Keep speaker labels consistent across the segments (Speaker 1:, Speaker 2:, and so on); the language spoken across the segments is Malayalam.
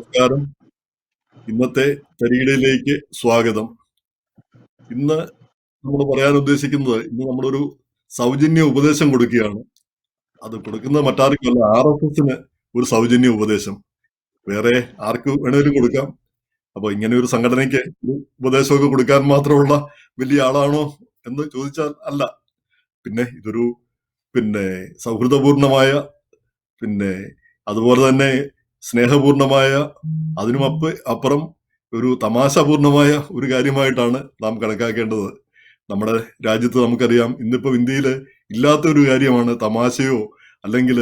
Speaker 1: നമസ്കാരം. ഇന്നത്തെ തരികിടയിലേക്ക് സ്വാഗതം. ഇന്ന് നമ്മൾ പറയാൻ ഉദ്ദേശിക്കുന്നത് ഇന്ന് നമ്മളൊരു സൗജന്യ ഉപദേശം കൊടുക്കുകയാണ്. അത് കൊടുക്കുന്ന മറ്റാർക്കുമല്ല ആർ എസ് എസിന് ഒരു സൗജന്യ ഉപദേശം. വേറെ ആർക്ക് വേണേലും കൊടുക്കാം. അപ്പൊ ഇങ്ങനെ ഒരു സംഘടനയ്ക്ക് ഉപദേശമൊക്കെ കൊടുക്കാൻ മാത്രമുള്ള വലിയ ആളാണോ എന്ന് ചോദിച്ചാൽ അല്ല. പിന്നെ ഇതൊരു പിന്നെ സൗഹൃദപൂർണമായ പിന്നെ അതുപോലെ തന്നെ സ്നേഹപൂർണമായ അതിനും അപ്പ് അപ്പുറം ഒരു തമാശാപൂർണമായ ഒരു കാര്യമായിട്ടാണ് നാം കണക്കാക്കേണ്ടത്. നമ്മുടെ രാജ്യത്ത് നമുക്കറിയാം ഇന്നിപ്പോൾ ഇന്ത്യയിൽ ഇല്ലാത്ത ഒരു കാര്യമാണ് തമാശയോ അല്ലെങ്കിൽ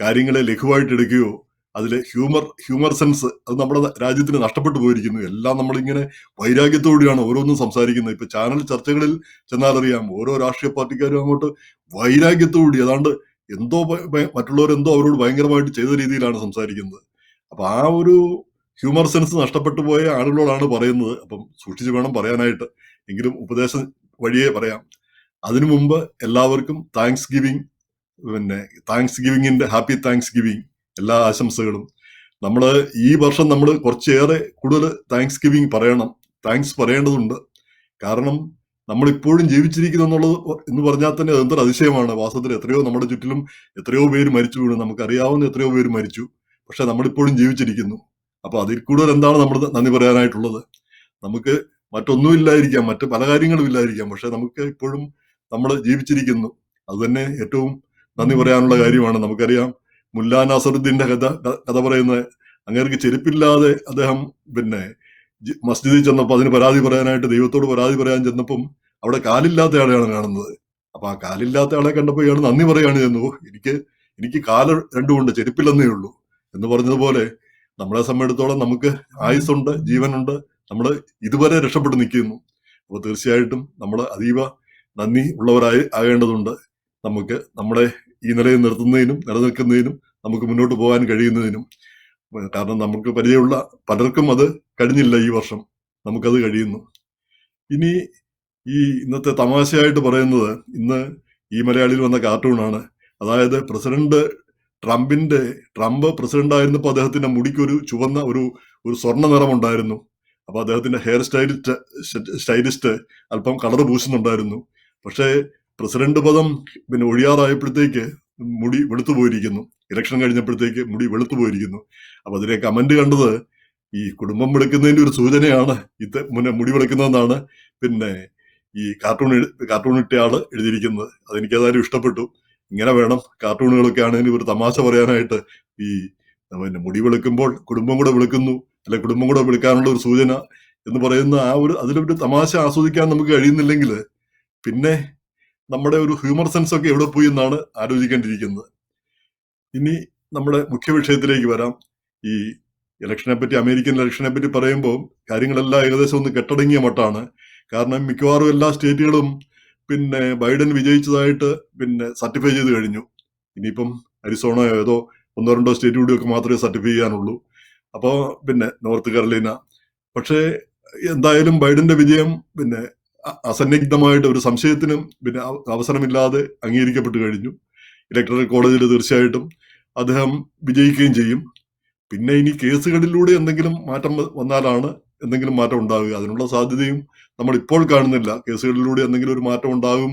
Speaker 1: കാര്യങ്ങളെ ലഘുവായിട്ട് എടുക്കുകയോ അതിലെ ഹ്യൂമർ ഹ്യൂമർ സെൻസ് അത് നമ്മുടെ രാജ്യത്തിന് നഷ്ടപ്പെട്ടു പോയിരിക്കുന്നു. എല്ലാം നമ്മളിങ്ങനെ വൈരാഗ്യത്തോടെയാണ് ഓരോന്നും സംസാരിക്കുന്നത്. ഇപ്പൊ ചാനൽ ചർച്ചകളിൽ ചെന്നാലറിയാം ഓരോ രാഷ്ട്രീയ പാർട്ടിക്കാരും അങ്ങോട്ട് വൈരാഗ്യത്തോടി ഏതാണ്ട് എന്തോ മറ്റുള്ളവരെന്തോ അവരോട് ഭയങ്കരമായിട്ട് ചെയ്ത രീതിയിലാണ് സംസാരിക്കുന്നത്. അപ്പൊ ആ ഒരു ഹ്യൂമർ സെൻസ് നഷ്ടപ്പെട്ടു പോയ ആളുകളോടാണ് പറയുന്നത്. അപ്പം സൂക്ഷിച്ചു വേണം പറയാനായിട്ട്. എങ്കിലും ഉപദേശം വഴിയേ പറയാം. അതിനു മുമ്പ് എല്ലാവർക്കും താങ്ക്സ് ഗിവിങ് പിന്നെ താങ്ക്സ് ഗിവിങ്ങിന്റെ ഹാപ്പി താങ്ക്സ് ഗിവിങ് എല്ലാ ആശംസകളും. നമ്മൾ ഈ വർഷം നമ്മൾ കുറച്ചേറെ കൂടുതൽ താങ്ക്സ് ഗിവിങ് പറയണം. താങ്ക്സ് പറയേണ്ടതുണ്ട്. കാരണം നമ്മൾ ഇപ്പോഴും ജീവിച്ചിരിക്കുന്നു എന്നുള്ളത് എന്ന് പറഞ്ഞാൽ തന്നെ അതെന്തൊരു അതിശയമാണ്. വാസ്തവത്തിൽ എത്രയോ നമ്മുടെ ചുറ്റിലും എത്രയോ പേര് മരിച്ചു വീണു. നമുക്കറിയാവുന്ന എത്രയോ പേര് മരിച്ചു. പക്ഷെ നമ്മളിപ്പോഴും ജീവിച്ചിരിക്കുന്നു. അപ്പൊ അതിൽ കൂടുതൽ എന്താണ് നമ്മൾ നന്ദി പറയാനായിട്ടുള്ളത്? നമുക്ക് മറ്റൊന്നും ഇല്ലായിരിക്കാം മറ്റ് പല കാര്യങ്ങളും ഇല്ലായിരിക്കാം. പക്ഷെ നമുക്ക് ഇപ്പോഴും നമ്മൾ ജീവിച്ചിരിക്കുന്നു. അതുതന്നെ ഏറ്റവും നന്ദി പറയാനുള്ള കാര്യമാണ്. നമുക്കറിയാം മുല്ലാ നാസറുദ്ദീന്റെ കഥ കഥ പറയുന്ന അങ്ങേർക്ക് ചെരുപ്പില്ലാതെ അദ്ദേഹം പിന്നെ മസ്ജിദിൽ ചെന്നപ്പോൾ അതിന് പരാതി പറയാനായിട്ട് ദൈവത്തോട് പരാതി പറയാൻ ചെന്നപ്പം അവിടെ കാലില്ലാത്ത ആളെയാണ് കാണുന്നത്. അപ്പൊ ആ കാലില്ലാത്ത ആളെ കണ്ടപ്പോൾ ഇയാൾ നന്ദി പറയാണ് ചെന്നു എനിക്ക് എനിക്ക് കാൽ രണ്ടുമുണ്ട് ചെരുപ്പില്ലെന്നേ ഉള്ളൂ. എന്ന് പറഞ്ഞതുപോലെ നമ്മളെ സംബന്ധിച്ചിടത്തോളം നമുക്ക് ആയുസ്സുണ്ട് ജീവനുണ്ട് നമ്മൾ ഇതുവരെ രക്ഷപ്പെട്ട് നിൽക്കുന്നു. അപ്പോൾ തീർച്ചയായിട്ടും നമ്മൾ അതീവ നന്ദി ഉള്ളവരായി ആകേണ്ടതുണ്ട്. നമുക്ക് നമ്മുടെ ഈ നിലയിൽ നിർത്തുന്നതിനും നിലനിൽക്കുന്നതിനും നമുക്ക് മുന്നോട്ട് പോകാൻ കഴിയുന്നതിനും. കാരണം നമുക്ക് പരിചയമുള്ള പലർക്കും അത് കഴിഞ്ഞില്ല ഈ വർഷം. നമുക്കത് കഴിയുന്നു. ഇനി ഈ ഇന്നത്തെ തമാശയായിട്ട് പറയുന്നത് ഇന്ന് ഈ മലയാളിയിൽ വന്ന കാർട്ടൂണാണ് അതായത് പ്രസിഡന്റ് ട്രംപിന്റെ ട്രംപ് പ്രസിഡന്റ് ആയിരുന്നപ്പോൾ അദ്ദേഹത്തിന്റെ മുടിക്കൊരു ചുവന്ന ഒരു ഒരു സ്വർണ നിറം ഉണ്ടായിരുന്നു അപ്പൊ അദ്ദേഹത്തിന്റെ ഹെയർ സ്റ്റൈലിസ്റ്റ് സ്റ്റൈലിസ്റ്റ് അല്പം കളർ പൂശുന്നുണ്ടായിരുന്നു. പക്ഷേ പ്രസിഡന്റ് പദം പിന്നെ ഒഴിയാറായപ്പോഴത്തേക്ക് മുടി വെളുത്തു പോയിരിക്കുന്നു. ഇലക്ഷൻ കഴിഞ്ഞപ്പോഴത്തേക്ക് മുടി വെളുത്തു പോയിരിക്കുന്നു. അപ്പൊ അതിലെ കമന്റ് കണ്ടത് ഈ കുടുംബം വെളുക്കുന്നതിന്റെ ഒരു സൂചനയാണ് ഇത് മുന്നേ മുടി വെളുക്കുന്നതെന്നാണ് പിന്നെ ഈ കാർട്ടൂൺ കാർട്ടൂൺ ഇട്ടയാൾ എഴുതിയിരിക്കുന്നത്. അതെനിക്ക് ഏതായാലും ഇഷ്ടപ്പെട്ടു. ഇങ്ങനെ വേണം കാർട്ടൂണുകളൊക്കെ ആണെങ്കിൽ ഒരു തമാശ പറയാനായിട്ട് ഈ പിന്നെ മുടി വിളിക്കുമ്പോൾ കുടുംബം കൂടെ വിളിക്കുന്നു അല്ലെ കുടുംബം കൂടെ വിളിക്കാനുള്ള ഒരു സൂചന എന്ന് പറയുന്ന ആ ഒരു അതിലൊരു തമാശ ആസ്വദിക്കാൻ നമുക്ക് കഴിയുന്നില്ലെങ്കിൽ പിന്നെ നമ്മുടെ ഒരു ഹ്യൂമർ സെൻസ് ഒക്കെ എവിടെ പോയി എന്നാണ് ആലോചിക്കേണ്ടിയിരിക്കുന്നത്. ഇനി നമ്മുടെ മുഖ്യ വിഷയത്തിലേക്ക് വരാം. ഈ ഇലക്ഷനെ പറ്റി അമേരിക്കൻ ഇലക്ഷനെ പറ്റി പറയുമ്പോൾ കാര്യങ്ങളെല്ലാം ഏകദേശം ഒന്ന് കെട്ടടങ്ങിയ മട്ടാണ്. കാരണം മിക്കവാറും എല്ലാ സ്റ്റേറ്റുകളും പിന്നെ ബൈഡൻ വിജയിച്ചതായിട്ട് പിന്നെ സർട്ടിഫൈ ചെയ്ത് കഴിഞ്ഞു. ഇനിയിപ്പം അരിസോണയോ ഏതോ ഒന്നോ രണ്ടോ സ്റ്റേറ്റ് കൂടിയൊക്കെ മാത്രമേ സർട്ടിഫൈ ചെയ്യാനുള്ളൂ. അപ്പോൾ പിന്നെ നോർത്ത് കരോലീന പക്ഷേ എന്തായാലും ബൈഡന്റെ വിജയം പിന്നെ അസന്നിഗ്ധമായിട്ട് ഒരു സംശയത്തിനും പിന്നെ അവസരമില്ലാതെ അംഗീകരിക്കപ്പെട്ട് കഴിഞ്ഞു. ഇലക്ടറൽ കോളേജിൽ തീർച്ചയായിട്ടും അദ്ദേഹം വിജയിക്കുകയും ചെയ്യും. പിന്നെ ഇനി കേസുകളിലൂടെ എന്തെങ്കിലും മാറ്റം വന്നാലാണ് എന്തെങ്കിലും മാറ്റം ഉണ്ടാവുക. അതിനുള്ള സാധ്യതയും നമ്മൾ ഇപ്പോൾ കാണുന്നില്ല. കേസുകളിലൂടെ എന്തെങ്കിലും ഒരു മാറ്റം ഉണ്ടാകും.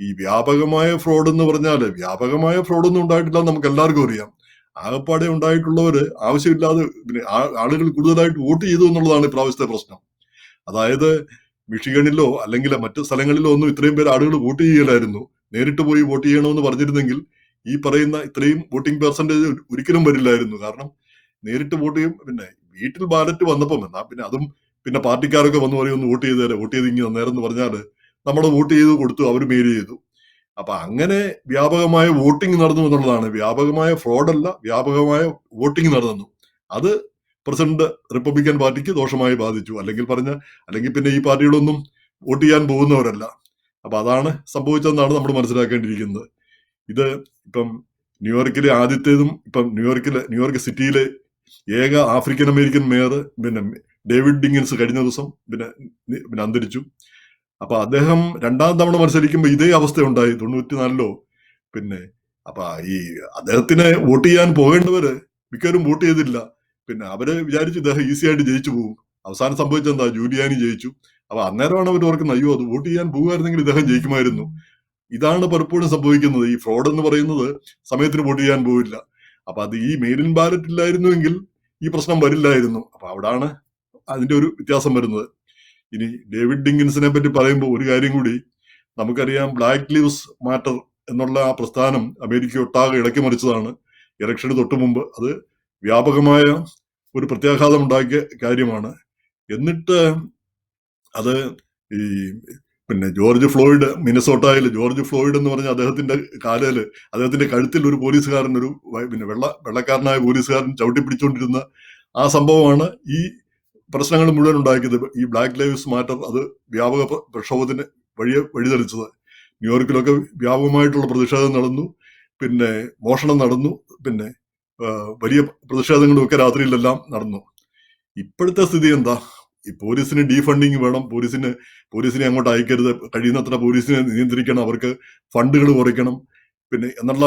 Speaker 1: ഈ വ്യാപകമായ ഫ്രോഡ് എന്ന് പറഞ്ഞാൽ വ്യാപകമായ ഫ്രോഡ് ഒന്നും ഉണ്ടായിട്ടില്ല നമുക്ക് എല്ലാവർക്കും അറിയാം. ആകപ്പാടെ ഉണ്ടായിട്ടുള്ളവര് ആവശ്യമില്ലാതെ പിന്നെ ആളുകൾ കൂടുതലായിട്ട് വോട്ട് ചെയ്തു എന്നുള്ളതാണ് ഇപ്രാവശ്യത്തെ പ്രശ്നം. അതായത് മിഷിഗണിലോ അല്ലെങ്കിൽ മറ്റു സ്ഥലങ്ങളിലോ ഒന്നും ഇത്രയും പേര് ആളുകൾ വോട്ട് ചെയ്യലായിരുന്നു. നേരിട്ട് പോയി വോട്ട് ചെയ്യണമെന്ന് പറഞ്ഞിരുന്നെങ്കിൽ ഈ പറയുന്ന ഇത്രയും വോട്ടിംഗ് പെർസെന്റേജ് ഒരിക്കലും വരില്ലായിരുന്നു. കാരണം നേരിട്ട് വോട്ട് ചെയ്യും. പിന്നെ വീട്ടിൽ ബാലറ്റ് വന്നപ്പം എന്നാ പിന്നെ അതും പിന്നെ പാർട്ടിക്കാരൊക്കെ വന്ന് പറയും ഒന്ന് വോട്ട് ചെയ്തേരെ വോട്ട് ചെയ്ത് ഇങ്ങനെ നേരം എന്ന് പറഞ്ഞാൽ നമ്മൾ വോട്ട് ചെയ്ത് കൊടുത്തു അവർ മെയിൽ ചെയ്തു. അപ്പൊ അങ്ങനെ വ്യാപകമായ വോട്ടിംഗ് നടന്നു എന്നുള്ളതാണ്. വ്യാപകമായ ഫ്രോഡല്ല വ്യാപകമായ വോട്ടിംഗ് നടന്നു. അത് പ്രസിഡന്റ് റിപ്പബ്ലിക്കൻ പാർട്ടിക്ക് ദോഷമായി ബാധിച്ചു. അല്ലെങ്കിൽ പറഞ്ഞ അല്ലെങ്കിൽ പിന്നെ ഈ പാർട്ടികളൊന്നും വോട്ട് ചെയ്യാൻ പോകുന്നവരല്ല. അപ്പൊ അതാണ് സംഭവിച്ചതെന്നാണ് നമ്മൾ മനസ്സിലാക്കേണ്ടിയിരിക്കുന്നത്. ഇത് ഇപ്പം ന്യൂയോർക്കിലെ ആദ്യത്തേതും ഇപ്പം ന്യൂയോർക്കിലെ ന്യൂയോർക്ക് സിറ്റിയിലെ ഏക ആഫ്രിക്കൻ അമേരിക്കൻ മേയർ പിന്നെ ഡേവിഡ് ഡിങ്ങിൻസ് കഴിഞ്ഞ ദിവസം പിന്നെ പിന്നെ അന്തരിച്ചു. അപ്പൊ അദ്ദേഹം രണ്ടാം തവണ മത്സരിക്കുമ്പോൾ ഇതേ അവസ്ഥ ഉണ്ടായി തൊണ്ണൂറ്റിനാലിലോ. പിന്നെ അപ്പൊ ഈ അദ്ദേഹത്തിന് വോട്ട് ചെയ്യാൻ പോകേണ്ടവര് മിക്കവരും വോട്ട് ചെയ്തില്ല. പിന്നെ അവർ വിചാരിച്ചു ഇദ്ദേഹം ഈസി ആയിട്ട് ജയിച്ചു പോകും അവസാനം സംഭവിച്ചെന്താ ജൂലിയാനി ജയിച്ചു. അപ്പൊ അന്നേരമാണ് അവർ ഓർക്കുന്നത് അയ്യോ അത് വോട്ട് ചെയ്യാൻ പോകുമായിരുന്നെങ്കിൽ ഇദ്ദേഹം ജയിക്കുമായിരുന്നു. ഇതാണ് പലപ്പോഴും സംഭവിക്കുന്നത്. ഈ ഫ്രോഡ് എന്ന് പറയുന്നത് സമയത്തിന് വോട്ട് ചെയ്യാൻ പോവില്ല. അപ്പൊ അത് ഈ മെയിൻ ബാലറ്റ് ഇല്ലായിരുന്നുവെങ്കിൽ ഈ പ്രശ്നം വരില്ലായിരുന്നു. അപ്പൊ അവിടാണ് അതിന്റെ ഒരു വ്യത്യാസം വരുന്നത്. ഇനി ഡേവിഡ് ഡിങ്കിൻസിനെ പറ്റി പറയുമ്പോൾ ഒരു കാര്യം കൂടി. നമുക്കറിയാം ബ്ലാക്ക് ലീവ്സ് മാറ്റർ എന്നുള്ള ആ പ്രസ്ഥാനം അമേരിക്ക ഒട്ടാകെ ഇളക്കി മറിച്ചതാണ്. ഇലക്ഷന് തൊട്ടു മുമ്പ് അത് വ്യാപകമായ ഒരു പ്രത്യാഘാതം ഉണ്ടാക്കിയ കാര്യമാണ്. എന്നിട്ട് അത് ഈ പിന്നെ ജോർജ് ഫ്ലോയിഡ് മിനസോട്ടയിൽ ജോർജ് ഫ്ലോയിഡ് എന്ന് പറഞ്ഞ അദ്ദേഹത്തിന്റെ കാലയിൽ അദ്ദേഹത്തിന്റെ കഴുത്തിൽ ഒരു പോലീസുകാരൻ ഒരു പിന്നെ വെള്ള വെള്ളക്കാരനായ പോലീസുകാരൻ ചവിട്ടി പിടിച്ചുകൊണ്ടിരുന്ന ആ സംഭവമാണ് ഈ പ്രശ്നങ്ങൾ മുഴുവൻ ഉണ്ടാക്കിയത് ഈ ബ്ലാക്ക് ലൈവ്സ് മാറ്റർ അത് വ്യാപക പ്ര- പ്രക്ഷോഭത്തിന് വഴിയെ വഴിതെളിച്ചത്. ന്യൂയോർക്കിലൊക്കെ വ്യാപകമായിട്ടുള്ള പ്രതിഷേധം നടന്നു. പിന്നെ മോഷണം നടന്നു. പിന്നെ വലിയ പ്രതിഷേധങ്ങളും ഒക്കെ രാത്രിയിലെല്ലാം നടന്നു. ഇപ്പോഴത്തെ സ്ഥിതി എന്താ? ഈ പോലീസിന് ഡീഫണ്ടിങ് വേണം. പോലീസിന് പോലീസിനെ അങ്ങോട്ട് അയക്കരുത്. കഴിയുന്നത്ര പോലീസിനെ നിയന്ത്രിക്കണം. അവർക്ക് ഫണ്ടുകൾ കുറയ്ക്കണം. പിന്നെ എന്നുള്ള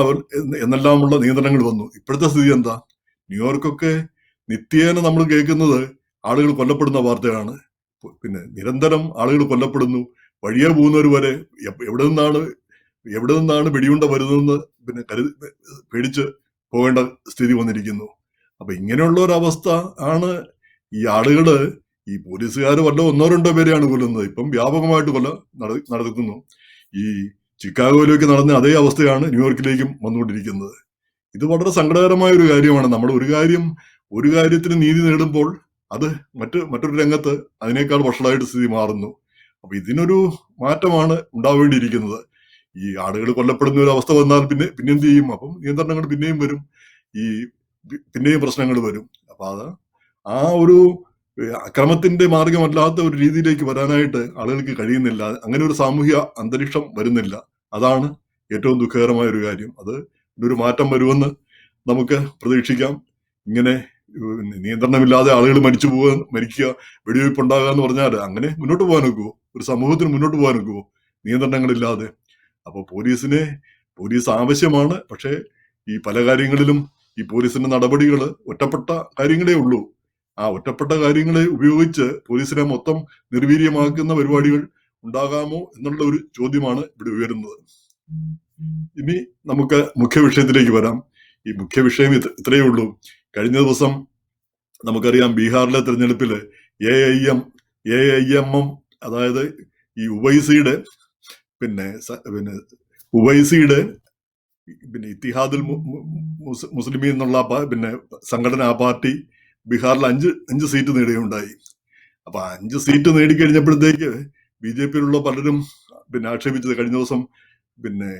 Speaker 1: എന്നെല്ലാമുള്ള നിയന്ത്രണങ്ങൾ വന്നു. ഇപ്പോഴത്തെ സ്ഥിതി എന്താ? ന്യൂയോർക്കൊക്കെ നിത്യേന നമ്മൾ കേൾക്കുന്നത് ആളുകൾ കൊല്ലപ്പെടുന്ന വാർത്തയാണ്. പിന്നെ നിരന്തരം ആളുകൾ കൊല്ലപ്പെടുന്നു. വഴിയെ പോകുന്നവർ വരെ എവിടെ നിന്നാണ് എവിടെ നിന്നാണ് വെടിയുണ്ട വരുന്നതെന്ന് പിന്നെ കരുതി പേടിച്ച് പോകേണ്ട സ്ഥിതി വന്നിരിക്കുന്നു. അപ്പൊ ഇങ്ങനെയുള്ള ഒരവസ്ഥ ആണ് ഈ ആളുകൾ ഈ പോലീസുകാർ വല്ല ഒന്നോ രണ്ടോ പേരെയാണ് കൊല്ലുന്നത്. ഇപ്പം വ്യാപകമായിട്ട് കൊല്ല നടക്കുന്നു. ഈ ചിക്കാഗോയിലേക്ക് നടന്ന അതേ അവസ്ഥയാണ് ന്യൂയോർക്കിലേക്കും വന്നുകൊണ്ടിരിക്കുന്നത്. ഇത് വളരെ സങ്കടകരമായ ഒരു കാര്യമാണ്. നമ്മൾ ഒരു കാര്യം ഒരു കാര്യത്തിന് നീതി നേടുമ്പോൾ അത് മറ്റ് മറ്റൊരു രംഗത്ത് അതിനേക്കാൾ വഷളായിട്ട് സ്ഥിതി മാറുന്നു. അപ്പൊ ഇതിനൊരു മാറ്റമാണ് ഉണ്ടാവേണ്ടിയിരിക്കുന്നത്. ഈ ആളുകൾ കൊല്ലപ്പെടുന്ന ഒരു അവസ്ഥ വന്നാൽ പിന്നെ പിന്നെ എന്ത് ചെയ്യും? അപ്പം നിയന്ത്രണങ്ങൾ പിന്നെയും വരും. ഈ പിന്നെയും പ്രശ്നങ്ങൾ വരും. അപ്പൊ അത് ആ ഒരു അക്രമത്തിന്റെ മാർഗമല്ലാത്ത ഒരു രീതിയിലേക്ക് വരാനായിട്ട് ആളുകൾക്ക് കഴിയുന്നില്ല. അങ്ങനെ ഒരു സാമൂഹ്യ അന്തരീക്ഷം വരുന്നില്ല. അതാണ് ഏറ്റവും ദുഃഖകരമായ ഒരു കാര്യം. അത് ഒരു മാറ്റം വരുമെന്ന് നമുക്ക് പ്രതീക്ഷിക്കാം. ഇങ്ങനെ നിയന്ത്രണമില്ലാതെ ആളുകൾ മരിച്ചു പോകാൻ മരിക്കുക വെടിവയ്പ് ഉണ്ടാകുക എന്ന് പറഞ്ഞാൽ അങ്ങനെ മുന്നോട്ട് പോകാൻ ഒക്കുവോ ഒരു സമൂഹത്തിന് മുന്നോട്ട് പോകാൻ ഒക്കുവോ നിയന്ത്രണങ്ങളില്ലാതെ. അപ്പോൾ പോലീസിനെ പോലീസ് ആവശ്യമാണ്. പക്ഷേ ഈ പല കാര്യങ്ങളിലും ഈ പോലീസിന്റെ നടപടികൾ ഒറ്റപ്പെട്ട കാര്യങ്ങളേ ഉള്ളൂ. ആ ഒറ്റപ്പെട്ട കാര്യങ്ങളെ ഉപയോഗിച്ച് പോലീസിനെ മൊത്തം നിർവീര്യമാക്കുന്ന പരിപാടികൾ ഉണ്ടാകാമോ എന്നുള്ള ഒരു ചോദ്യമാണ് ഇവിടെ ഉയരുന്നത്. ഇനി നമുക്ക് മുഖ്യ വിഷയത്തിലേക്ക് വരാം. ഈ മുഖ്യ വിഷയം ഇത് ഇത്രയേ ഉള്ളൂ. കഴിഞ്ഞ ദിവസം നമുക്കറിയാം ബീഹാറിലെ തെരഞ്ഞെടുപ്പിൽ A I M A I M M അതായത് ഈ ഉവൈസിയുടെ പിന്നെ പിന്നെ ഉവൈസിയുടെ പിന്നെ ഇത്തിഹാദുൽ മു- മു- മുസ്- മുസ്ലിമീൻ എന്നുള്ള പിന്നെ സംഘടന ആ പാർട്ടി ബീഹാറിൽ അഞ്ച് അഞ്ച് സീറ്റ് നേടുകയുണ്ടായി അപ്പൊ അഞ്ച് സീറ്റ് നേടിക്കഴിഞ്ഞപ്പോഴത്തേക്ക് ബി ജെ പിയിലുള്ള പലരും പിന്നെ ആക്ഷേപിച്ചത് കഴിഞ്ഞ ദിവസം പിന്നെ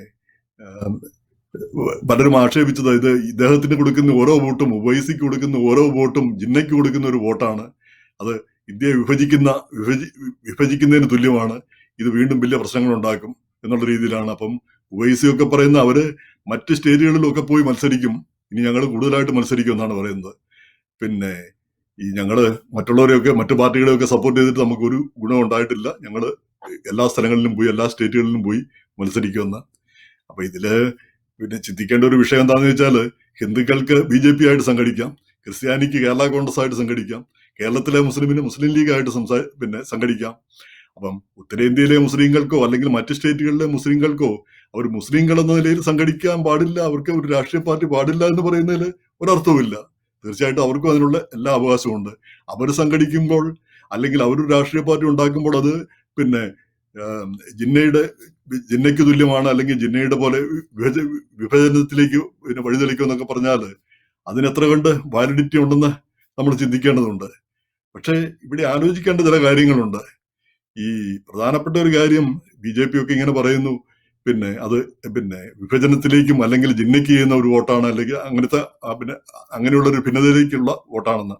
Speaker 1: പലരും ആക്ഷേപിച്ചത് ഇത് ഇദ്ദേഹത്തിന് കൊടുക്കുന്ന ഓരോ വോട്ടും ഉവൈസിക്ക് കൊടുക്കുന്ന ഓരോ വോട്ടും ജിന്നയ്ക്ക് കൊടുക്കുന്ന ഒരു വോട്ടാണ്. അത് ഇന്ത്യയെ വിഭജിക്കുന്ന വിഭജി വിഭജിക്കുന്നതിന് തുല്യമാണ്. ഇത് വീണ്ടും വലിയ പ്രശ്നങ്ങൾ ഉണ്ടാക്കും എന്നുള്ള രീതിയിലാണ്. അപ്പം ഉവൈസി ഒക്കെ പറയുന്ന അവർ മറ്റ് സ്റ്റേറ്റുകളിലൊക്കെ പോയി മത്സരിക്കും. ഇനി ഞങ്ങൾ കൂടുതലായിട്ട് മത്സരിക്കും എന്നാണ് പറയുന്നത്. പിന്നെ ഈ ഞങ്ങൾ മറ്റുള്ളവരെയൊക്കെ മറ്റു പാർട്ടികളെയൊക്കെ സപ്പോർട്ട് ചെയ്തിട്ട് നമുക്കൊരു ഗുണം ഉണ്ടായിട്ടില്ല. ഞങ്ങൾ എല്ലാ സ്ഥലങ്ങളിലും പോയി എല്ലാ സ്റ്റേറ്റുകളിലും പോയി മത്സരിക്കുമെന്ന്. അപ്പൊ ഇതിൽ പിന്നെ ചിന്തിക്കേണ്ട ഒരു വിഷയം എന്താണെന്ന് വെച്ചാൽ ഹിന്ദുക്കൾക്ക് ബി ജെ പി ആയിട്ട് സംഘടിക്കാം ക്രിസ്ത്യാനിക്ക് കേരള കോൺഗ്രസ് ആയിട്ട് സംഘടിക്കാം കേരളത്തിലെ മുസ്ലിമിന് മുസ്ലിം ലീഗ് ആയിട്ട് സംസാ പിന്നെ സംഘടിക്കാം. അപ്പം ഉത്തരേന്ത്യയിലെ മുസ്ലിങ്ങൾക്കോ അല്ലെങ്കിൽ മറ്റ് സ്റ്റേറ്റുകളിലെ മുസ്ലിങ്ങൾക്കോ അവർ മുസ്ലിങ്ങൾ എന്ന നിലയിൽ സംഘടിക്കാൻ പാടില്ല അവർക്ക് ഒരു രാഷ്ട്രീയ പാർട്ടി പാടില്ല എന്ന് പറയുന്നതിൽ ഒരർത്ഥവുമില്ല. തീർച്ചയായിട്ടും അവർക്കും അതിനുള്ള എല്ലാ അവകാശവും ഉണ്ട്. അവർ സംഘടിക്കുമ്പോൾ അല്ലെങ്കിൽ അവരൊരു രാഷ്ട്രീയ പാർട്ടി ഉണ്ടാക്കുമ്പോൾ അത് പിന്നെ ജിന്നയുടെ ജിന്നയ്ക്ക് തുല്യമാണ് അല്ലെങ്കിൽ ജിന്നയുടെ പോലെ വിഭജ വിഭജനത്തിലേക്ക് പിന്നെ വഴിതെളിക്കും എന്നൊക്കെ പറഞ്ഞാൽ അതിനെത്ര കണ്ട് വാലിഡിറ്റി ഉണ്ടെന്ന് നമ്മൾ ചിന്തിക്കേണ്ടതുണ്ട്. പക്ഷേ ഇവിടെ ആലോചിക്കേണ്ട ചില കാര്യങ്ങളുണ്ട്. ഈ പ്രധാനപ്പെട്ട ഒരു കാര്യം ബി ജെ പി ഒക്കെ ഇങ്ങനെ പറയുന്നു പിന്നെ അത് പിന്നെ വിഭജനത്തിലേക്കും അല്ലെങ്കിൽ ജിന്നയ്ക്ക് ചെയ്യുന്ന ഒരു വോട്ടാണ് അല്ലെങ്കിൽ അങ്ങനത്തെ പിന്നെ അങ്ങനെയുള്ള ഒരു ഭിന്നതയിലേക്കുള്ള വോട്ടാണെന്ന്.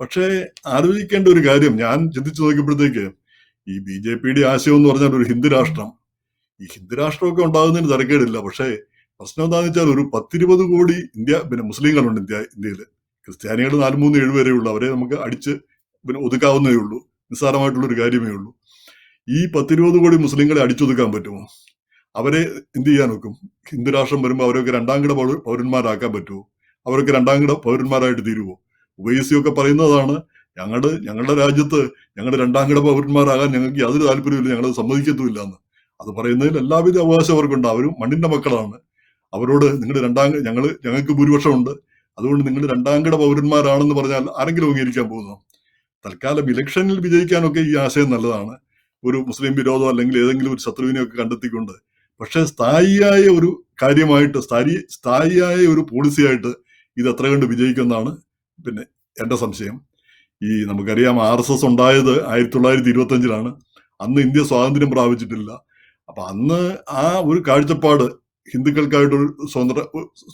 Speaker 1: പക്ഷേ ആലോചിക്കേണ്ട ഒരു കാര്യം ഞാൻ ചിന്തിച്ചു നോക്കിയപ്പോഴത്തേക്ക് ഈ ബി ജെ പിയുടെ ആശയം എന്ന് പറഞ്ഞാൽ ഒരു ഹിന്ദു രാഷ്ട്രം ഈ ഹിന്ദു രാഷ്ട്രമൊക്കെ ഉണ്ടാകുന്നതിന് തരക്കേടില്ല പക്ഷേ പ്രശ്നം എന്താണെന്ന് വെച്ചാൽ ഒരു പത്തിരുപത് കോടി ഇന്ത്യ പിന്നെ മുസ്ലിങ്ങളുണ്ട് ഇന്ത്യ ഇന്ത്യയിൽ ക്രിസ്ത്യാനികൾ നാല് മൂന്ന് ഏഴ് വരെ ഉള്ളൂ. അവരെ നമുക്ക് അടിച്ച് പിന്നെ ഒതുക്കാവുന്നേ ഉള്ളൂ. നിസ്സാരമായിട്ടുള്ള ഒരു കാര്യമേ ഉള്ളൂ. ഈ പത്തിരുപത് കോടി മുസ്ലിങ്ങളെ അടിച്ചൊതുക്കാൻ പറ്റുമോ? അവരെ എന്ത് ചെയ്യാൻ നോക്കും? ഹിന്ദു രാഷ്ട്രം വരുമ്പോൾ അവരൊക്കെ രണ്ടാം കിട പൗര- പൗരന്മാരാക്കാൻ പറ്റുമോ? അവരൊക്കെ രണ്ടാം കിട പൗരന്മാരായിട്ട് തീരുവോ? ഉവൈസിയൊക്കെ പറയുന്നതാണ് ഞങ്ങളുടെ ഞങ്ങളുടെ രാജ്യത്ത് ഞങ്ങളുടെ രണ്ടാം കിട പൗരന്മാരാകാൻ ഞങ്ങൾക്ക് യാതൊരു താല്പര്യമില്ല ഞങ്ങളത് സമ്മതിക്കത്തുമില്ല എന്ന്. അത് പറയുന്നതിൽ എല്ലാവിധ അവകാശം അവർക്കുണ്ട്. അവരും മണ്ണിന്റെ മക്കളാണ്. അവരോട് നിങ്ങളുടെ രണ്ടാം ഞങ്ങൾ ഞങ്ങൾക്ക് ഭൂരിപക്ഷമുണ്ട്. അതുകൊണ്ട് നിങ്ങൾ രണ്ടാം കിട പൗരന്മാരാണെന്ന് പറഞ്ഞാൽ ആരെങ്കിലും അംഗീകരിക്കാൻ പോകുന്നു? തൽക്കാലം ഇലക്ഷനിൽ വിജയിക്കാനൊക്കെ ഈ ആശയം നല്ലതാണ്. ഒരു മുസ്ലിം വിരോധം അല്ലെങ്കിൽ ഏതെങ്കിലും ഒരു ശത്രുവിനെയൊക്കെ കണ്ടെത്തിക്കൊണ്ട്. പക്ഷെ സ്ഥായിയായ ഒരു കാര്യമായിട്ട് സ്ഥായി സ്ഥായിയായ ഒരു പോളിസിയായിട്ട് ഇത് എത്ര കണ്ട് വിജയിക്കുമെന്നാണ് പിന്നെ എന്റെ സംശയം. ഈ നമുക്കറിയാം ആർ എസ് എസ് ഉണ്ടായത് ആയിരത്തി തൊള്ളായിരത്തി ഇരുപത്തി അഞ്ചിലാണ് അന്ന് ഇന്ത്യ സ്വാതന്ത്ര്യം പ്രാപിച്ചിട്ടില്ല. അപ്പൊ അന്ന് ആ ഒരു കാഴ്ചപ്പാട് ഹിന്ദുക്കൾക്കായിട്ടൊരു സ്വതന്ത്ര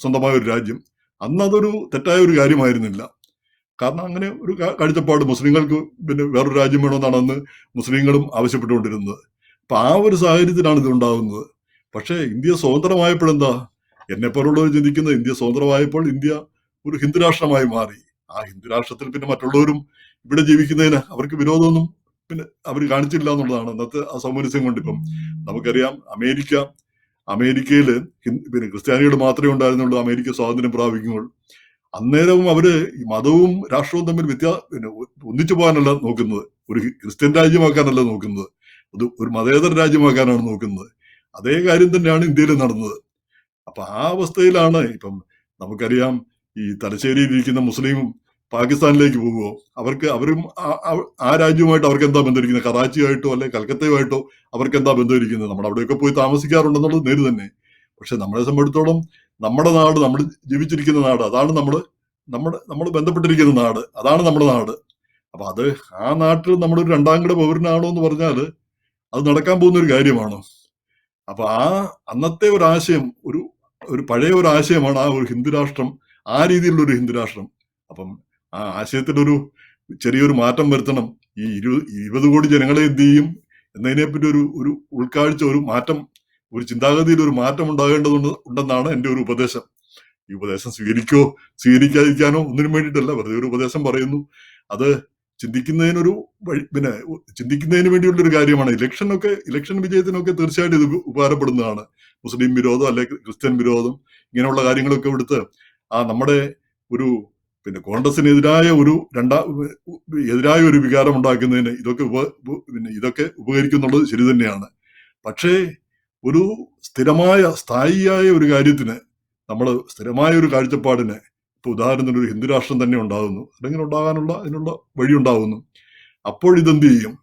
Speaker 1: സ്വന്തമായ ഒരു രാജ്യം അന്ന് അതൊരു തെറ്റായ ഒരു കാര്യമായിരുന്നില്ല. കാരണം അങ്ങനെ ഒരു കാഴ്ചപ്പാട് മുസ്ലിങ്ങൾക്ക് പിന്നെ വേറൊരു രാജ്യം വേണമെന്നാണ് അന്ന് മുസ്ലിങ്ങളും ആവശ്യപ്പെട്ടുകൊണ്ടിരുന്നത്. അപ്പൊ ആ ഒരു സാഹചര്യത്തിലാണ് ഇത് ഉണ്ടാകുന്നത്. പക്ഷേ ഇന്ത്യ സ്വതന്ത്രമായപ്പോഴെന്താ എന്നെപ്പോലുള്ളവർ ചിന്തിക്കുന്നത് ഇന്ത്യ സ്വതന്ത്രമായപ്പോൾ ഇന്ത്യ ഒരു ഹിന്ദുരാഷ്ട്രമായി മാറി. ആ ഹിന്ദുരാഷ്ട്രത്തിൽ പിന്നെ മറ്റുള്ളവരും ഇവിടെ ജീവിക്കുന്നതിന് അവർക്ക് വിരോധമൊന്നും പിന്നെ അവർ കാണിച്ചില്ല എന്നുള്ളതാണ്. അന്നത്തെ ആ സൗമനസ്യം കൊണ്ട് ഇപ്പം നമുക്കറിയാം അമേരിക്ക അമേരിക്കയിൽ പിന്നെ ക്രിസ്ത്യാനികൾ മാത്രമേ ഉണ്ടായിരുന്നുള്ളൂ അമേരിക്ക സ്വാതന്ത്ര്യം പ്രാപിക്കുമ്പോൾ. അന്നേരവും അവർ മതവും രാഷ്ട്രവും തമ്മിൽ വ്യത്യാ പിന്നെ ഒന്നിച്ചു പോകാനല്ല നോക്കുന്നത്. ഒരു ക്രിസ്ത്യൻ രാജ്യമാക്കാനല്ല നോക്കുന്നത്. അത് ഒരു മതേതര രാജ്യമാക്കാനാണ് നോക്കുന്നത്. അതേ കാര്യം തന്നെയാണ് ഇന്ത്യയിൽ നടന്നത്. അപ്പൊ ആ അവസ്ഥയിലാണ് ഇപ്പം നമുക്കറിയാം ഈ തലശ്ശേരിയിൽ ഇരിക്കുന്ന മുസ്ലിം പാകിസ്ഥാനിലേക്ക് പോകുമോ അവർക്ക് അവരും ആ- രാജ്യവുമായിട്ട് അവർക്ക് എന്താ ബന്ധമിരിക്കുന്നത്? കറാച്ചിയായിട്ടോ അല്ലെ കൽക്കത്തയുമായിട്ടോ അവർക്ക് എന്താ ബന്ധമിരിക്കുന്നത്? നമ്മൾ അവിടെയൊക്കെ പോയി താമസിക്കാറുണ്ടെന്നുള്ളത് നേര് തന്നെ. പക്ഷെ നമ്മളെ സംബന്ധിച്ചിടത്തോളം നമ്മുടെ നാട് നമ്മൾ ജീവിച്ചിരിക്കുന്ന നാട് അതാണ് നമ്മൾ നമ്മുടെ നമ്മൾ ബന്ധപ്പെട്ടിരിക്കുന്ന നാട് അതാണ് നമ്മുടെ നാട്. അപ്പൊ അത് ആ നാട്ടിൽ നമ്മളൊരു രണ്ടാം കിട പൗരനാണോ എന്ന് പറഞ്ഞാൽ അത് നടക്കാൻ പോകുന്ന ഒരു കാര്യമാണോ. അപ്പൊ ആ അന്നത്തെ ഒരു ആശയം ഒരു ഒരു പഴയ ഒരു ആശയമാണ് ആ ഒരു ഹിന്ദുരാഷ്ട്രം ആ രീതിയിലുള്ള ഒരു ഹിന്ദുരാഷ്ട്രം. അപ്പം ആ ആശയത്തിലൊരു ചെറിയൊരു മാറ്റം വരുത്തണം. ഈ ഇരു ഇരുപത് കോടി ജനങ്ങളെ എന്ത് ചെയ്യും എന്നതിനെപ്പറ്റി ഒരു ഒരു ഉൾക്കാഴ്ച ഒരു മാറ്റം ഒരു ചിന്താഗതിയിൽ ഒരു മാറ്റം ഉണ്ടാകേണ്ടതുണ്ട് ഉണ്ടെന്നാണ് എന്റെ ഒരു ഉപദേശം. ഈ ഉപദേശം സ്വീകരിക്കോ സ്വീകരിക്കാതിരിക്കാനോ ഒന്നിനും വേണ്ടിയിട്ടല്ല വെറുതെ ഒരു ഉപദേശം പറയുന്നു. അത് ചിന്തിക്കുന്നതിനൊരു വഴി പിന്നെ ചിന്തിക്കുന്നതിന് വേണ്ടിയുള്ള ഒരു കാര്യമാണ്. ഇലക്ഷനൊക്കെ ഇലക്ഷൻ വിജയത്തിനൊക്കെ തീർച്ചയായിട്ടും ഇത് ഉപ- ഉപകാരപ്പെടുന്നതാണ്. മുസ്ലിം വിരോധം അല്ലെങ്കിൽ ക്രിസ്ത്യൻ വിരോധം ഇങ്ങനെയുള്ള കാര്യങ്ങളൊക്കെ എടുത്ത് ആ നമ്മുടെ ഒരു പിന്നെ കോൺഗ്രസിനെതിരായ ഒരു രണ്ടാ എതിരായ ഒരു വികാരം ഉണ്ടാക്കുന്നതിന് ഇതൊക്കെ ഉപ പിന്നെ ഇതൊക്കെ ഉപകരിക്കുന്നുള്ളത് ശരി തന്നെയാണ്. പക്ഷേ ഒരു സ്ഥിരമായ സ്ഥായിയായ ഒരു കാര്യത്തിന് നമ്മൾ സ്ഥിരമായ ഒരു കാഴ്ചപ്പാടിന് ഇപ്പൊ ഉദാഹരണത്തിന് ഒരു ഹിന്ദു രാഷ്ട്രം തന്നെ ഉണ്ടാകുന്നു. അല്ലെങ്കിൽ ഉണ്ടാകാനുള്ള അതിനുള്ള വഴി ഉണ്ടാകുന്നു. അപ്പോൾ ഇതെന്ത് ചെയ്യും?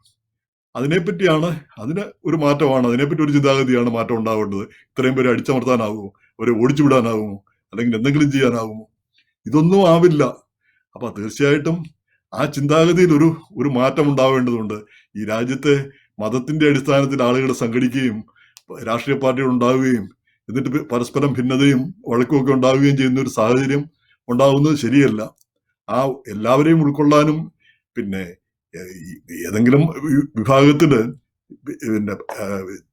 Speaker 1: അതിനെപ്പറ്റിയാണ് അതിന് ഒരു മാറ്റമാണ് അതിനെപ്പറ്റി ഒരു ചിന്താഗതിയാണ് മാറ്റം ഉണ്ടാവേണ്ടത് ഇത്രയും പേരെ അടിച്ചമർത്താനാകുമോ? അവരെ ഓടിച്ചു വിടാനാകുമോ അല്ലെങ്കിൽ എന്തെങ്കിലും ചെയ്യാനാകുമോ? ഇതൊന്നും ആവില്ല. അപ്പൊ തീർച്ചയായിട്ടും ആ ചിന്താഗതിയിൽ ഒരു ഒരു മാറ്റം ഉണ്ടാവേണ്ടതുണ്ട്. ഈ രാജ്യത്തെ മതത്തിന്റെ അടിസ്ഥാനത്തിൽ ആളുകൾ സംഘടിക്കുകയും രാഷ്ട്രീയ പാർട്ടികൾ ഉണ്ടാവുകയും എന്നിട്ട് പരസ്പരം ഭിന്നതയും വഴക്കുമൊക്കെ ഉണ്ടാവുകയും ചെയ്യുന്ന ഒരു സാഹചര്യം ഉണ്ടാവുന്നത് ശരിയല്ല. ആ എല്ലാവരെയും ഉൾക്കൊള്ളാനും പിന്നെ ഏതെങ്കിലും വിഭാഗത്തിൽ പിന്നെ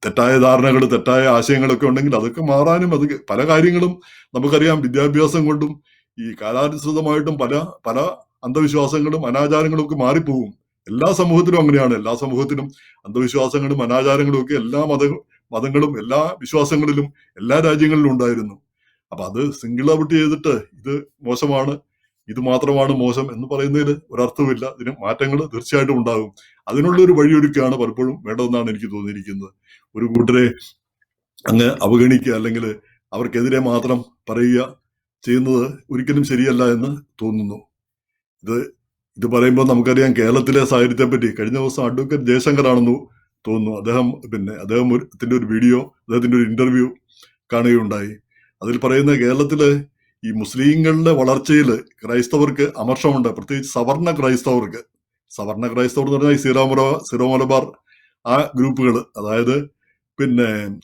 Speaker 1: തെറ്റായ ധാരണകൾ തെറ്റായ ആശയങ്ങളൊക്കെ ഉണ്ടെങ്കിൽ അതൊക്കെ മാറാനും അത് പല കാര്യങ്ങളും നമുക്കറിയാം. വിദ്യാഭ്യാസം കൊണ്ടും ഈ കാലാനുസൃതമായിട്ടും പല പല അന്ധവിശ്വാസങ്ങളും അനാചാരങ്ങളും ഒക്കെ മാറിപ്പോകും. എല്ലാ സമൂഹത്തിലും അങ്ങനെയാണ്. എല്ലാ സമൂഹത്തിലും അന്ധവിശ്വാസങ്ങളും അനാചാരങ്ങളും ഒക്കെ എല്ലാ മത മതങ്ങളും എല്ലാ വിശ്വാസങ്ങളിലും എല്ലാ രാജ്യങ്ങളിലും ഉണ്ടായിരുന്നു. അപ്പൊ അത് സിംഗിൾ ഔട്ട് ചെയ്തിട്ട് ഇത് മോശമാണ് ഇത് മാത്രമാണ് മോശം എന്ന് പറയുന്നതിൽ ഒരർത്ഥമില്ല ഇതിന് മാറ്റങ്ങൾ തീർച്ചയായിട്ടും ഉണ്ടാകും. അതിനുള്ള ഒരു വഴിയൊരുക്കുകയാണ് പലപ്പോഴും വേണ്ടതെന്നാണ് എനിക്ക് തോന്നിയിരിക്കുന്നത്. ഒരു കൂട്ടരെ അങ്ങ് അവഗണിക്കുക അല്ലെങ്കിൽ അവർക്കെതിരെ മാത്രം പറയുക ചെയ്യുന്നത് ഒരിക്കലും ശരിയല്ല എന്ന് തോന്നുന്നു. ഇത് ഇത് പറയുമ്പോൾ നമുക്കറിയാം കേരളത്തിലെ സാഹചര്യത്തെ പറ്റി കഴിഞ്ഞ ദിവസം അഡ്വക്കേറ്റ് ജയശങ്കറാണെന്ന് തോന്നുന്നു. അദ്ദേഹം പിന്നെ അദ്ദേഹം ഒരു- ഒരു വീഡിയോ അദ്ദേഹത്തിന്റെ ഒരു ഇന്റർവ്യൂ കാണുകയുണ്ടായി. അതിൽ പറയുന്ന കേരളത്തിൽ ഈ മുസ്ലിങ്ങളുടെ വളർച്ചയിൽ ക്രൈസ്തവർക്ക് അമർഷമുണ്ട്. പ്രത്യേകിച്ച് സവർണ ക്രൈസ്തവർക്ക്. സവർണ ക്രൈസ്തവർ എന്ന് പറഞ്ഞാൽ ഈ സീറോ മലബാർ സീറോ മലബാർ ആ ഗ്രൂപ്പുകൾ. അതായത് പിന്നെ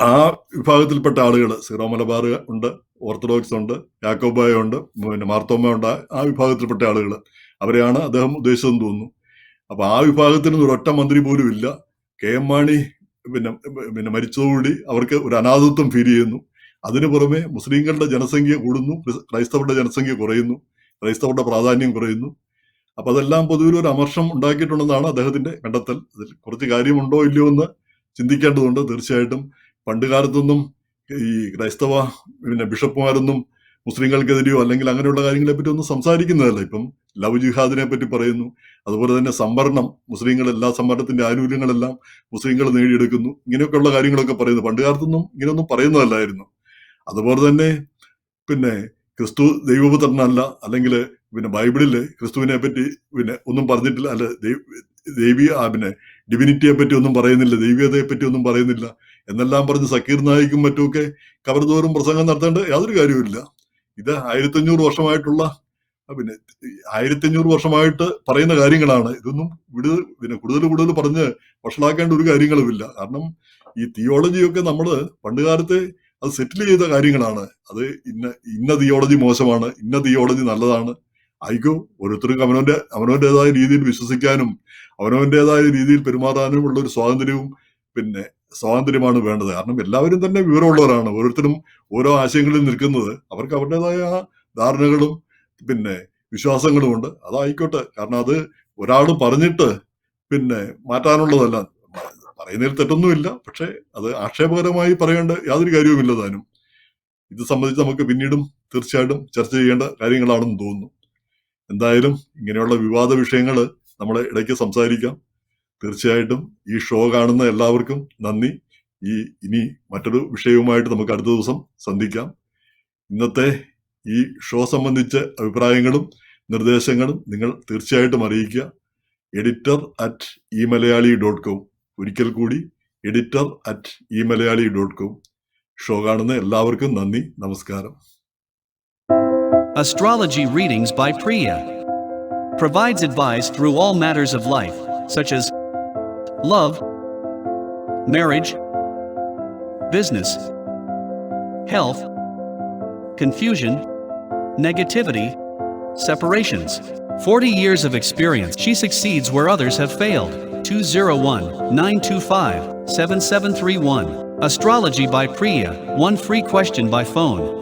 Speaker 1: ആ വിഭാഗത്തിൽപ്പെട്ട ആളുകൾ സീറോ മലബാർ ഉണ്ട് ഓർത്തഡോക്സ് ഉണ്ട് യാക്കോബായ ഉണ്ട് പിന്നെ മാർത്തോമ ഉണ്ട് ആ വിഭാഗത്തിൽപ്പെട്ട ആളുകൾ. അവരെയാണ് അദ്ദേഹം ഉദ്ദേശിച്ചതെന്ന് തോന്നുന്നു. അപ്പൊ ആ വിഭാഗത്തിന് ഒരൊറ്റ മന്ത്രി പോലും ഇല്ല. കെ എം മാണി പിന്നെ പിന്നെ മരിച്ചതോടുകൂടി അവർക്ക് ഒരു അനാഥത്വം ഫീൽ ചെയ്യുന്നു. അതിനു പുറമെ മുസ്ലിങ്ങളുടെ ജനസംഖ്യ കൂടുന്നു ക്രൈസ്തവരുടെ ജനസംഖ്യ കുറയുന്നു ക്രൈസ്തവരുടെ പ്രാധാന്യം കുറയുന്നു. അപ്പൊ അതെല്ലാം പൊതുവിൽ ഒരു അമർഷം ഉണ്ടാക്കിയിട്ടുണ്ടെന്നാണ് അദ്ദേഹത്തിന്റെ കണ്ടെത്തൽ. അതിൽ കുറച്ച് കാര്യമുണ്ടോ ഇല്ലയോ എന്ന് ചിന്തിക്കേണ്ടതുണ്ട്. തീർച്ചയായിട്ടും പണ്ട് കാലത്തൊന്നും ഈ ക്രൈസ്തവ പിന്നെ ബിഷപ്പുമാരൊന്നും മുസ്ലിങ്ങൾക്കെതിരെയോ അല്ലെങ്കിൽ അങ്ങനെയുള്ള കാര്യങ്ങളെ പറ്റി ഒന്നും സംസാരിക്കുന്നതല്ല. ഇപ്പം ലവ് ജിഹാദിനെ പറ്റി പറയുന്നു. അതുപോലെ തന്നെ സംവരണം മുസ്ലിങ്ങൾ എല്ലാ സംവരണത്തിന്റെ ആനുകൂല്യങ്ങളെല്ലാം മുസ്ലിങ്ങൾ നേടിയെടുക്കുന്നു. ഇങ്ങനെയൊക്കെയുള്ള കാര്യങ്ങളൊക്കെ പറയുന്നു. പണ്ട് കാലത്തൊന്നും ഇങ്ങനെയൊന്നും പറയുന്നതല്ലായിരുന്നു. അതുപോലെ തന്നെ പിന്നെ ക്രിസ്തു ദൈവപുത്രനല്ല അല്ലെങ്കിൽ പിന്നെ ബൈബിളിൽ ക്രിസ്തുവിനെ പറ്റി പിന്നെ ഒന്നും പറഞ്ഞിട്ടില്ല. അല്ല ദൈവ- ദൈവീയ പിന്നെ ഡിവിനിറ്റിയെ പറ്റി ഒന്നും പറയുന്നില്ല ദൈവീയതയെ പറ്റി ഒന്നും പറയുന്നില്ല. എന്നെല്ലാം പറഞ്ഞ് സക്കീർ നായിക്കും മറ്റുമൊക്കെ കവർതോറും പ്രസംഗം നടത്തേണ്ട യാതൊരു കാര്യവുമില്ല. ഇത് ആയിരത്തഞ്ഞൂറ് വർഷമായിട്ടുള്ള പിന്നെ ആയിരത്തഞ്ഞൂറ് വർഷമായിട്ട് പറയുന്ന കാര്യങ്ങളാണ്. ഇതൊന്നും വിടുതൽ പിന്നെ കൂടുതൽ കൂടുതൽ പറഞ്ഞ് വഷളാക്കേണ്ട ഒരു കാര്യങ്ങളുമില്ല. കാരണം ഈ തിയോളജിയൊക്കെ നമ്മൾ പണ്ടുകാലത്ത് അത് സെറ്റിൽ ചെയ്ത കാര്യങ്ങളാണ്. അത് ഇന്ന ഇന്ന തിയോളജി മോശമാണ് ഇന്ന തിയോളജി നല്ലതാണ്. ആയിക്കോ ഓരോരുത്തർക്കും അവനവന്റെ അവനവന്റെതായ രീതിയിൽ വിശ്വസിക്കാനും അവനവന്റേതായ രീതിയിൽ പെരുമാറാനുമുള്ള ഒരു സ്വാതന്ത്ര്യവും പിന്നെ സ്വാതന്ത്ര്യമാണ് വേണ്ടത്. കാരണം എല്ലാവരും തന്നെ വിവരമുള്ളവരാണ്. ഓരോരുത്തരും ഓരോ ആശയങ്ങളിൽ നിൽക്കുന്നത്. അവർക്ക് അവരുടേതായ ധാരണകളും പിന്നെ വിശ്വാസങ്ങളും ഉണ്ട്. അതായിക്കോട്ടെ. കാരണം അത് ഒരാൾ പറഞ്ഞിട്ട് പിന്നെ മാറ്റാനുള്ളതല്ല. പറയുന്നതിൽ തെറ്റൊന്നുമില്ല. പക്ഷേ അത് ആക്ഷേപകരമായി പറയേണ്ട യാതൊരു കാര്യവുമില്ല താനും. ഇത് സംബന്ധിച്ച് നമുക്ക് പിന്നീടും തീർച്ചയായിട്ടും ചർച്ച ചെയ്യേണ്ട കാര്യങ്ങളാണെന്ന് തോന്നുന്നു. എന്തായാലും ഇങ്ങനെയുള്ള വിവാദ വിഷയങ്ങൾ നമ്മൾ ഇടയ്ക്ക് സംസാരിക്കാം. തീർച്ചയായിട്ടും ഈ ഷോ കാണുന്ന എല്ലാവർക്കും നന്ദി. ഈ ഇനി മറ്റൊരു വിഷയവുമായിട്ട് നമുക്ക് അടുത്ത ദിവസം സന്ധിക്കാം. ഇന്നത്തെ ഈ ഷോ സംബന്ധിച്ച അഭിപ്രായങ്ങളും നിർദ്ദേശങ്ങളും നിങ്ങൾ തീർച്ചയായിട്ടും അറിയിക്കുക. Editor at e Malayalee dot com. ഒരിക്കൽ കൂടി editor at e Malayalee dot com. Show കാണുന്ന എല്ലാവർക്കും നന്ദി. നമസ്കാരം.
Speaker 2: Astrology Readings by Priya. Provides advice through all matters of life, such as love, marriage, business, health, confusion, negativity, separations. 40 years of experience, she succeeds where others have failed. 201 925 7731. Astrology by Priya. One free question by phone.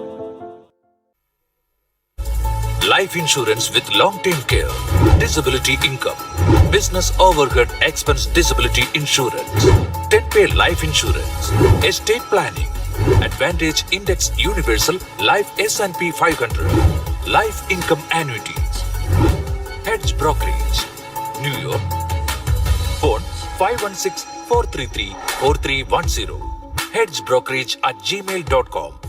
Speaker 3: Life insurance with long-term care, disability income, business overhead expense disability insurance, 10-pay life insurance, estate planning, Advantage Index Universal Life S&P 500, life income annuities, Hedge Brokerage, New York, phone 516-433-4310, hedgebrokerage at gmail.com.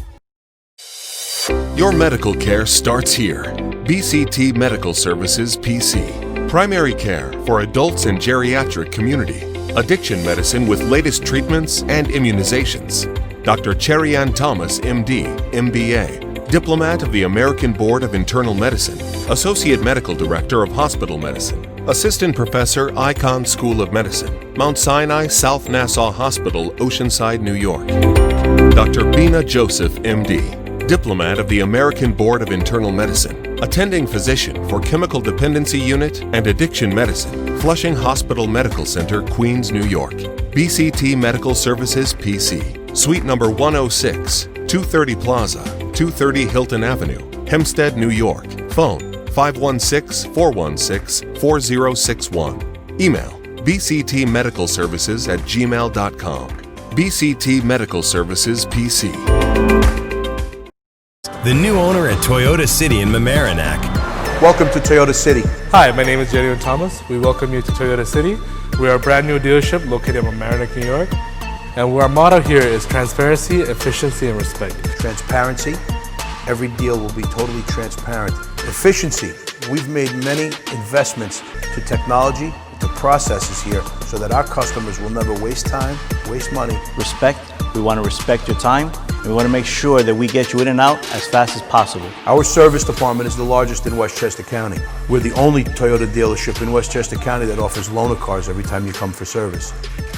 Speaker 4: Your medical care starts here. BCT Medical Services PC. Primary care for adults and geriatric community. Addiction medicine with latest treatments and immunizations. Dr. Cherian Thomas, MD, MBA. Diplomat of the American Board of Internal Medicine. Associate Medical Director of Hospital Medicine. Assistant Professor, Icon School of Medicine. Mount Sinai South Nassau Hospital, Oceanside, New York. Dr. Bina Joseph, MD, diplomat of the American Board of Internal Medicine, attending physician for Chemical Dependency Unit and Addiction Medicine, Flushing Hospital Medical Center, Queens, New York. BCT Medical Services PC, Suite number 106, 230 Plaza, 230 Hilton Avenue, Hempstead, New York. Phone 516 416 4061. Email bctmedicalservices at gmail.com. BCT Medical Services PC.
Speaker 5: The new owner at Toyota City in Mamaroneck.
Speaker 6: Welcome to Toyota City.
Speaker 7: Hi, my name is Jerry Thomas. We welcome you to Toyota City. We are a brand new dealership located in Mamaroneck, New York. And our motto here is transparency, efficiency, and respect.
Speaker 6: Transparency. Every deal will be totally transparent. Efficiency. We've made many investments to technology, to processes here, so that our customers will never waste time, waste money.
Speaker 8: respect. We want to respect your time And we want to make sure that we get you in and out as fast as possible.
Speaker 6: Our service department is the largest in Westchester County. We're the only Toyota dealership in Westchester County that offers loaner cars every time you come for service.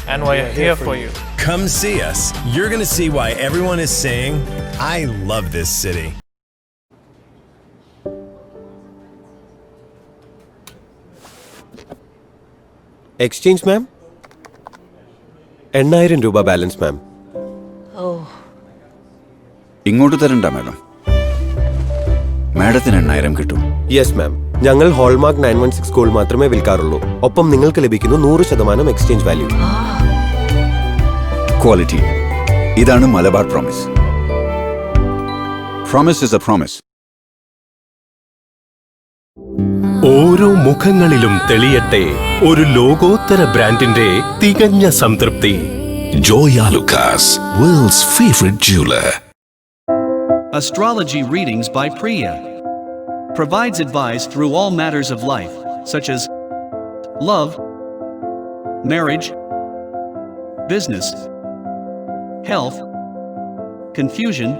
Speaker 7: And we're here for you.
Speaker 5: Come see us. You're going to see why everyone is saying, I love this city.
Speaker 9: Exchange ma'am എണ്ണായിരം രൂപ ബാലൻസ് മാം
Speaker 10: ഇങ്ങോട്ട് തരണ്ട മാഡം. മാഡത്തിന് എണ്ണായിരം കിട്ടും.
Speaker 9: യെസ് മാം ഞങ്ങൾ hallmark nine one six gold മാത്രമേ വിൽക്കാറുള്ളൂ. ഒപ്പം നിങ്ങൾക്ക് ലഭിക്കുന്നു നൂറ് ശതമാനം എക്സ്ചേഞ്ച് വാല്യൂ
Speaker 10: ക്വാളിറ്റി ഇതാണ് Malabar promise promise is a promise
Speaker 11: ഓരോ മുഖങ്ങളിലും തെളിയട്ടെ ഒരു ലോകോത്തര ബ്രാൻഡിന്റെ തികഞ്ഞ സംതൃപ്തി.
Speaker 3: Joyalukkas world's favourite favorite jeweler.
Speaker 2: Astrology readings by Priya. Provides advice through all matters of life, such as love, marriage, business, health, confusion,